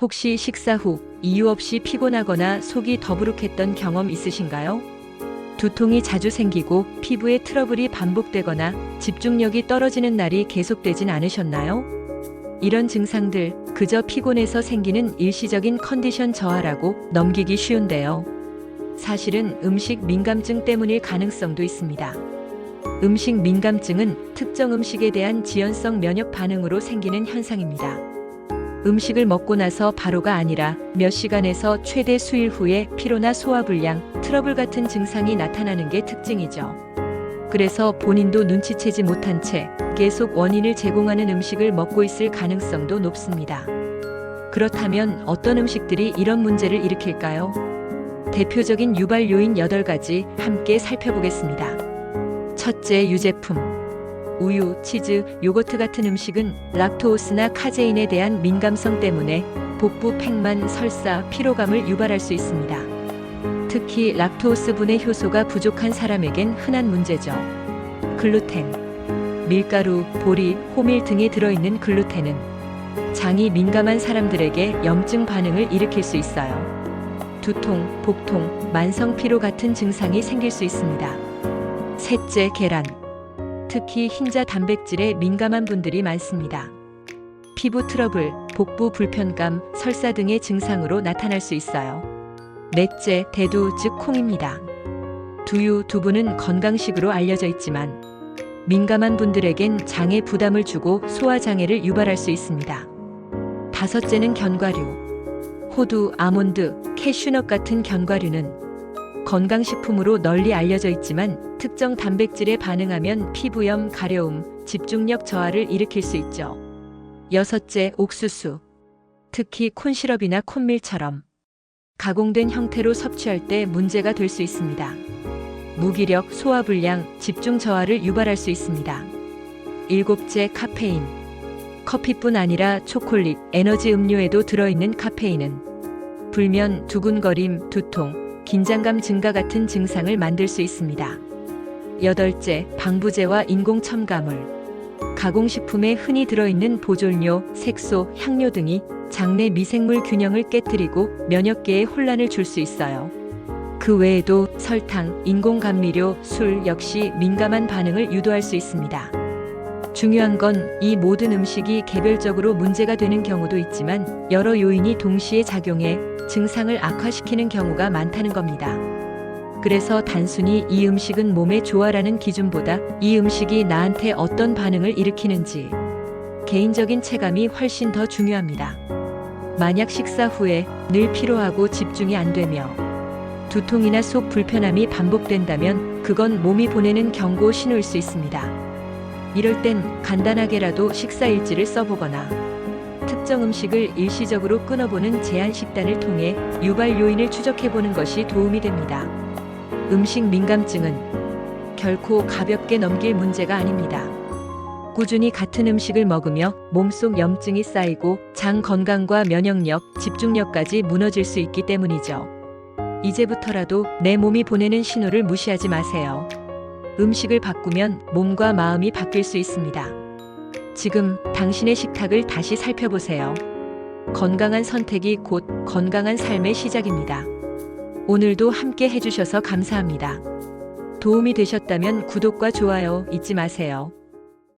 혹시 식사 후 이유 없이 피곤하거나 속이 더부룩했던 경험 있으신가요? 두통이 자주 생기고 피부에 트러블이 반복되거나 집중력이 떨어지는 날이 계속되진 않으셨나요? 이런 증상들 그저 피곤해서 생기는 일시적인 컨디션 저하라고 넘기기 쉬운데요. 사실은 음식 민감증 때문일 가능성도 있습니다. 음식 민감증은 특정 음식에 대한 지연성 면역 반응으로 생기는 현상입니다. 음식을 먹고 나서 바로가 아니라 몇 시간에서 최대 수일 후에 피로나 소화불량, 트러블 같은 증상이 나타나는 게 특징이죠. 그래서 본인도 눈치채지 못한 채 계속 원인을 제공하는 음식을 먹고 있을 가능성도 높습니다. 그렇다면 어떤 음식들이 이런 문제를 일으킬까요? 대표적인 유발 요인 8가지 함께 살펴보겠습니다. 첫째, 유제품. 우유, 치즈, 요거트 같은 음식은 락토오스나 카제인에 대한 민감성 때문에 복부 팽만, 설사, 피로감을 유발할 수 있습니다. 특히 락토오스 분해 효소가 부족한 사람에겐 흔한 문제죠. 글루텐. 밀가루, 보리, 호밀 등에 들어있는 글루텐은 장이 민감한 사람들에게 염증 반응을 일으킬 수 있어요. 두통, 복통, 만성 피로 같은 증상이 생길 수 있습니다. 셋째, 계란. 특히 흰자 단백질에 민감한 분들이 많습니다. 피부 트러블, 복부 불편감, 설사 등의 증상으로 나타날 수 있어요. 넷째, 대두 즉 콩입니다. 두유, 두부는 건강식으로 알려져 있지만 민감한 분들에겐 장에 부담을 주고 소화 장애를 유발할 수 있습니다. 다섯째는 견과류. 호두, 아몬드, 캐슈넛 같은 견과류는 건강식품으로 널리 알려져 있지만 특정 단백질에 반응하면 피부염, 가려움, 집중력 저하를 일으킬 수 있죠. 여섯째, 옥수수. 특히 콘시럽이나 콘밀처럼 가공된 형태로 섭취할 때 문제가 될 수 있습니다. 무기력, 소화불량, 집중 저하를 유발할 수 있습니다. 일곱째, 카페인. 커피뿐 아니라 초콜릿, 에너지 음료에도 들어있는 카페인은 불면, 두근거림, 두통, 긴장감 증가 같은 증상을 만들 수 있습니다. 여덟째, 방부제와 인공 첨가물. 가공식품에 흔히 들어있는 보존료, 색소, 향료 등이 장내 미생물 균형을 깨뜨리고 면역계에 혼란을 줄 수 있어요. 그 외에도 설탕, 인공 감미료, 술 역시 민감한 반응을 유도할 수 있습니다. 중요한 건 이 모든 음식이 개별적으로 문제가 되는 경우도 있지만 여러 요인이 동시에 작용해 증상을 악화시키는 경우가 많다는 겁니다. 그래서 단순히 이 음식은 몸에 좋아라는 기준보다 이 음식이 나한테 어떤 반응을 일으키는지 개인적인 체감이 훨씬 더 중요합니다. 만약 식사 후에 늘 피로하고 집중이 안 되며 두통이나 속 불편함이 반복된다면 그건 몸이 보내는 경고 신호일 수 있습니다. 이럴 땐 간단하게라도 식사 일지를 써보거나 특정 음식을 일시적으로 끊어보는 제한 식단을 통해 유발 요인을 추적해보는 것이 도움이 됩니다. 음식 민감증은 결코 가볍게 넘길 문제가 아닙니다. 꾸준히 같은 음식을 먹으며 몸속 염증이 쌓이고 장 건강과 면역력, 집중력까지 무너질 수 있기 때문이죠. 이제부터라도 내 몸이 보내는 신호를 무시하지 마세요. 음식을 바꾸면 몸과 마음이 바뀔 수 있습니다. 지금 당신의 식탁을 다시 살펴보세요. 건강한 선택이 곧 건강한 삶의 시작입니다. 오늘도 함께 해주셔서 감사합니다. 도움이 되셨다면 구독과 좋아요 잊지 마세요.